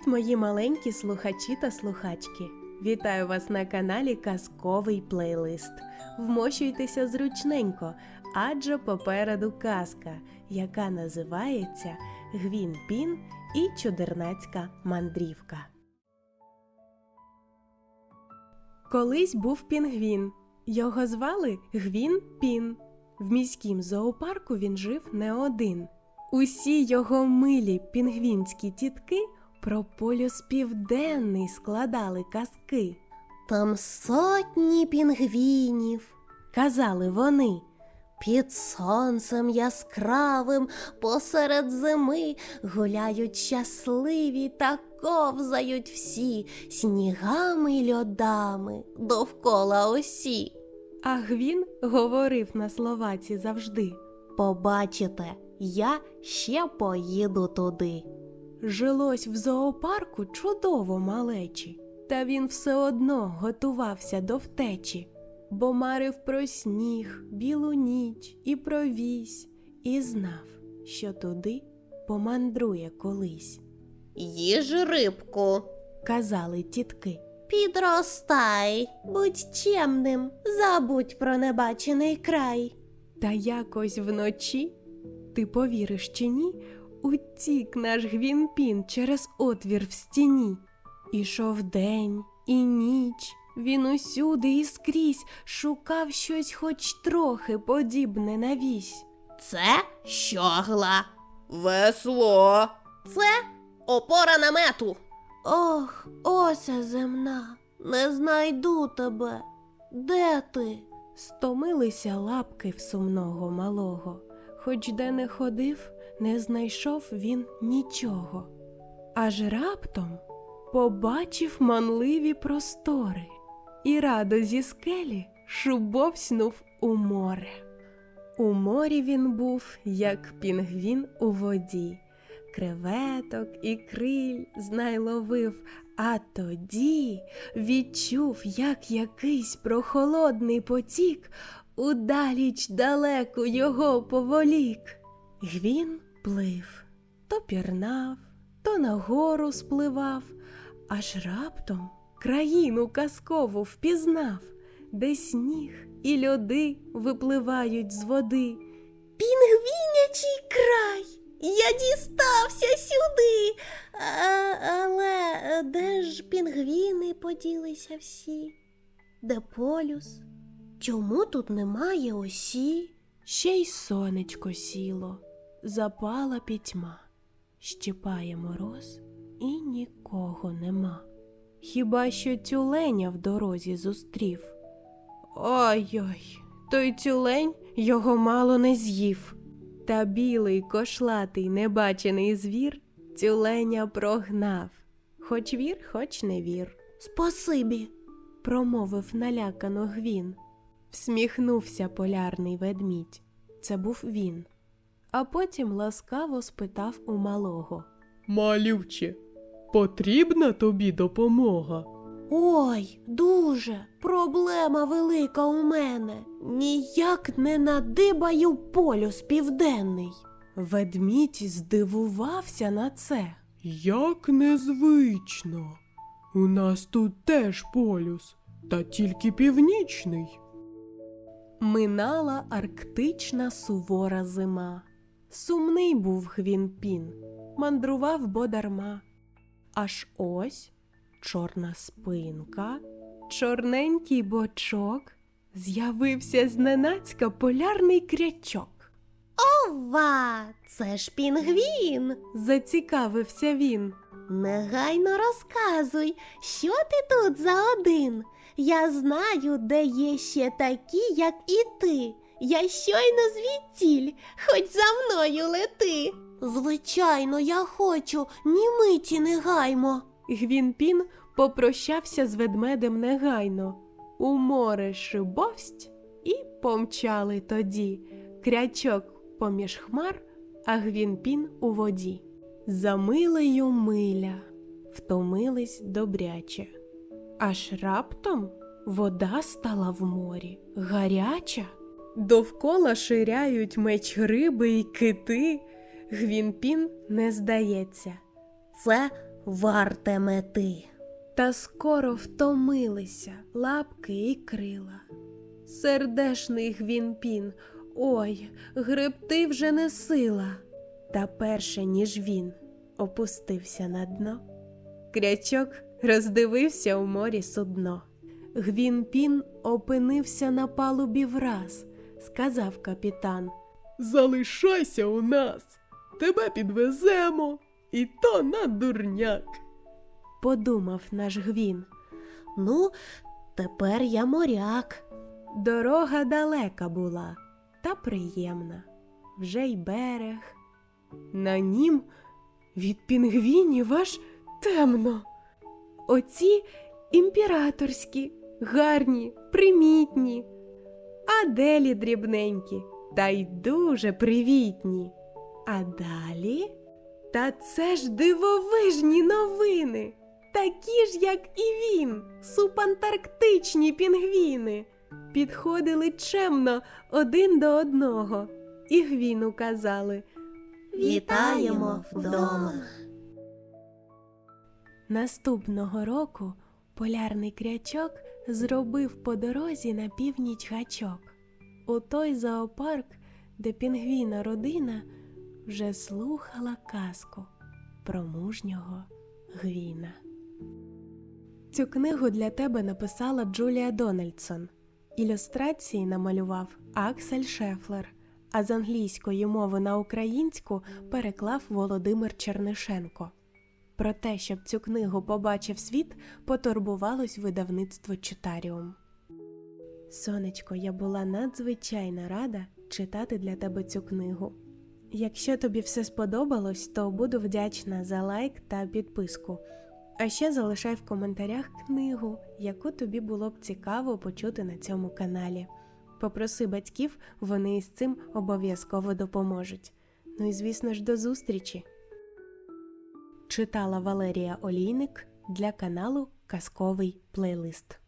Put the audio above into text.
Привіт, мої маленькі слухачі та слухачки! Вітаю вас на каналі Казковий плейлист. Вмощуйтеся зручненько, адже попереду казка, яка називається Гвін Пін і Чудернацька мандрівка. Колись був пінгвін. Його звали Гвін Пін. В міськім зоопарку він жив не один. Усі його милі пінгвінські тітки про полюс південний складали казки. Там сотні пінгвінів, Казали вони. під сонцем яскравим посеред зими гуляють щасливі та ковзають всі снігами й льодами довкола осі. А Гвін говорив на словаці завжди. Побачите, я ще поїду туди. Жилось в зоопарку чудово малечі, та він все одно готувався до втечі, бо марив про сніг, білу ніч і про вісь, і знав, що туди помандрує колись. Їж рибку, Казали тітки. підростай, будь чемним, забудь про небачений край. Та якось вночі, ти повіриш чи ні, утік наш гвінпін через отвір в стіні. Ішов день і ніч, він усюди і скрізь шукав щось хоч трохи подібне на вісь. Це щогла. Весло. Це опора намету. Ох, ося земна, не знайду тебе. Де ти? Стомилися лапки в сумного малого, хоч де не ходив, не знайшов він нічого. Аж раптом побачив манливі простори і радо зі скелі шубовснув у море. У морі він був, як пінгвін у воді, креветок і криль знай ловив, а тоді відчув, як якийсь прохолодний потік удаліч далеко його поволік. Гвін плив, то пірнав, то нагору спливав, аж раптом країну казкову впізнав, де сніг і льоди випливають з води. Пінгвінячий край. Я дістався сюди. А, але де ж пінгвіни поділися всі? Де полюс? Чому тут немає осі? Ще й сонечко сіло, запала пітьма, щипає мороз і нікого нема. Хіба що тюленя в дорозі зустрів. Ой-ой, той тюлень його мало не з'їв. Та білий кошлатий небачений звір тюленя прогнав. Хоч вір, хоч не вір, Спасибі. промовив налякано гвін. Всміхнувся полярний ведмідь. Це був він. А потім ласкаво спитав у малого. Малюче, потрібна тобі допомога? Ой, дуже проблема велика у мене. Ніяк не надибаю полюс південний. Ведмідь здивувався на це. Як незвично. У нас тут теж полюс, та тільки північний. Минала арктична сувора зима. Сумний був Гвінпін, мандрував бо дарма. Аж ось чорна спинка, чорненький бочок, з'явився зненацька полярний крячок. Ова, це ж пінгвін. Зацікавився він. Негайно розказуй, що ти тут за один? Я знаю, де є ще такі, як і ти. Я щойно звідтіль, хоч за мною лети. Звичайно, я хочу, ні миті не гаймо. Гвінпін попрощався з ведмедем негайно. У море шибовсть і помчали тоді. Крячок поміж хмар, а Гвінпін у воді. За милею миля втомились добряче. Аж раптом вода стала в морі гаряча. Довкола ширяють меч гриби й кити. Гвінпін не здається. Це варте мети. Та скоро втомилися лапки і крила. Сердешний гвінпін, ой, гребти вже не сила. Та перше, ніж він опустився на дно. Крячок роздивився у морі судно. Гвінпін опинився на палубі враз, сказав капітан. Залишайся у нас. Тебе підвеземо. І то на дурняк. Подумав наш гвін. Ну, тепер я моряк. Дорога далека була, та приємна, вже й берег. На нім від пінгвінів аж темно. Оці імператорські, гарні, примітні, а делі дрібненькі, та й дуже привітні. А далі? Та це ж дивовижні новини, такі ж, як і він, субантарктичні пінгвіни підходили чемно один до одного, і гвіну казали Вітаємо вдома. Наступного року полярний крячок зробив по дорозі на північ гачок. У той зоопарк, де пінгвіна родина вже слухала казку про мужнього гвіна. Цю книгу для тебе написала Джулія Дональдсон. Ілюстрації намалював Аксель Шефлер, а з англійської мови на українську переклав Володимир Чернишенко. Про те, щоб цю книгу побачив світ, потурбувалось видавництво Читаріум. Сонечко, я була надзвичайно рада читати для тебе цю книгу. Якщо тобі все сподобалось, то буду вдячна за лайк та підписку. А ще залишай в коментарях книгу, яку тобі було б цікаво почути на цьому каналі. Попроси батьків, вони із цим обов'язково допоможуть. Ну і звісно ж, до зустрічі! Читала Валерія Олійник для каналу Казковий плейлист.